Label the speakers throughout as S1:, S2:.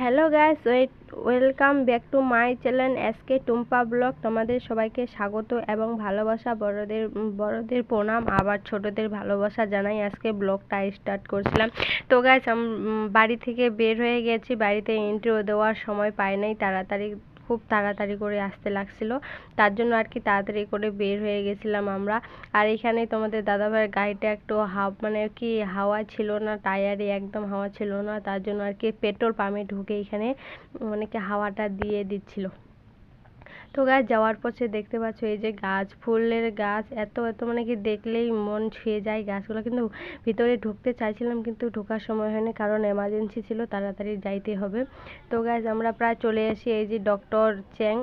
S1: Hello guys welcome back to my channel SK Tumpa vlog. তোমাদের সবাইকে স্বাগত এবং ভালোবাসা, বড়দের বড়দের প্রণাম, আবার ছোটদের ভালোবাসা জানাই আজকে ব্লগটা স্টার্ট করছিলাম। তো গাইস বাড়ি থেকে বের হয়ে গেছি। বাড়িতে এন্ট্রিও দেওয়ার সময় পাই নাই, তাড়াতাড়ি খুব তাড়াতাড়ি করে আসতে লাগছিল। তার জন্য আর কি তাড়াতাড়ি করে বের হয়ে গেছিলাম আমরা। আর এখানে তোমাদের দাদাভাইয়ের গাড়িটা একটু হাওয়া মানে কি হাওয়া ছিল না টায়ারে একদম হাওয়া ছিল না। তার জন্য আর কি পেট্রোল পাম্পে ঢুকে এখানে মানে কি হাওয়াটা দিয়ে দিচ্ছিল। তো গাছ যাওয়ার পথে দেখতে পাচ্ছ এই যে গাছ, ফুলের গাছ, এত এত মানে কি দেখলেই মন ছুঁয়ে যায় গাছগুলো। কিন্তু ভিতরে ঢুকতে চাইছিলাম, কিন্তু ঢোকার সময় হয়নি, কারণ এমার্জেন্সি ছিল, তাড়াতাড়ি যাইতে হবে। তো গাছ আমরা প্রায় চলে আসি এই যে ডক্টর চ্যাং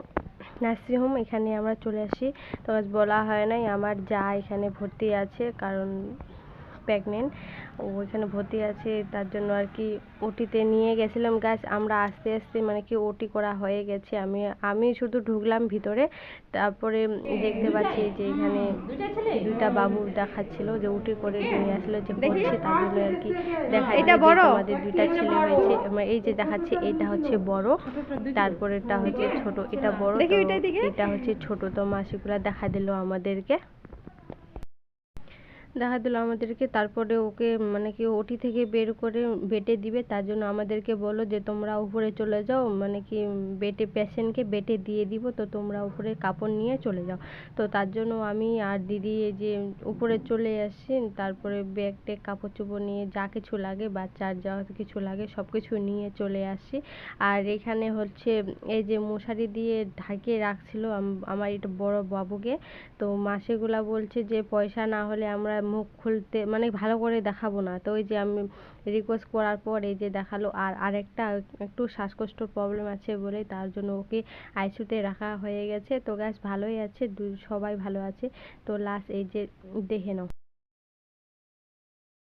S1: নার্সিংহোম এখানে আমরা চলে আসি। তো বলা হয় নাই, আমার যা এখানে ভর্তি আছে, কারণ প্রেগনেন্ট ও এখানে ভর্তি আছে তার জন্য আর কি ওটিতে নিয়ে গেছিলাম। গাছ আমরা আস্তে আস্তে মানে কি ওটি করা হয়ে গেছে। আমি আমি শুধু ঢুকলাম ভিতরে তারপরে দেখতে পাচ্ছি যে এখানে দুইটা বাবু দেখাচ্ছিল যে উটি করে নিয়ে আসলো যে করছে তার জন্য আর কি দেখা এটা বড়? আমাদের দুইটা ছেলে হয়েছে। এই যে দেখাচ্ছে এটা হচ্ছে বড় তারপরেটা হচ্ছে ছোট এটা বড় এটা হচ্ছে ছোট তো মাসিগুলা দেখা দিল আমাদেরকে। দেখা দিল আমাদেরকে, তারপরে ওকে মানে কি ওটি থেকে বের করে বেটে দিবে। তার জন্য আমাদেরকে বলল যে, তোমরা উপরে চলে যাও। মানে কি বেটে, পেশেন্টকে বেটে দিয়ে দিব। তো তোমরা উপরে কাপড় নিয়ে চলে যাও। তো তার জন্য আমি আর দিদি এই যে উপরে চলে আসি তারপরে ব্যাগ ট্যাগ কাপড় চোপড় নিয়ে যা কিছু লাগে বাচ্চার যা কিছু লাগে, সব কিছু নিয়ে চলে আসি। আর এখানে হচ্ছে এই যে মশারি দিয়ে ঢাকিয়ে রাখছিল আমার এটা বড় বাবুকে। তো মাসিগুলা বলছে যে, পয়সা না হলে আমরা মুখ খুলতে মানে ভালো করে দেখাবো না। তো ওই যে আমি রিকোয়েস্ট করার পর এই যে দেখাল, আর আরেকটা একটু শ্বাসকষ্ট প্রবলেম আছে বলে তার জন্য ওকে আইসিউতে রাখা হয়ে গেছে। তো গ্যাস ভালোই আছে সবাই ভালো আছে। তো লাস্ট এই যে দেখে নাও।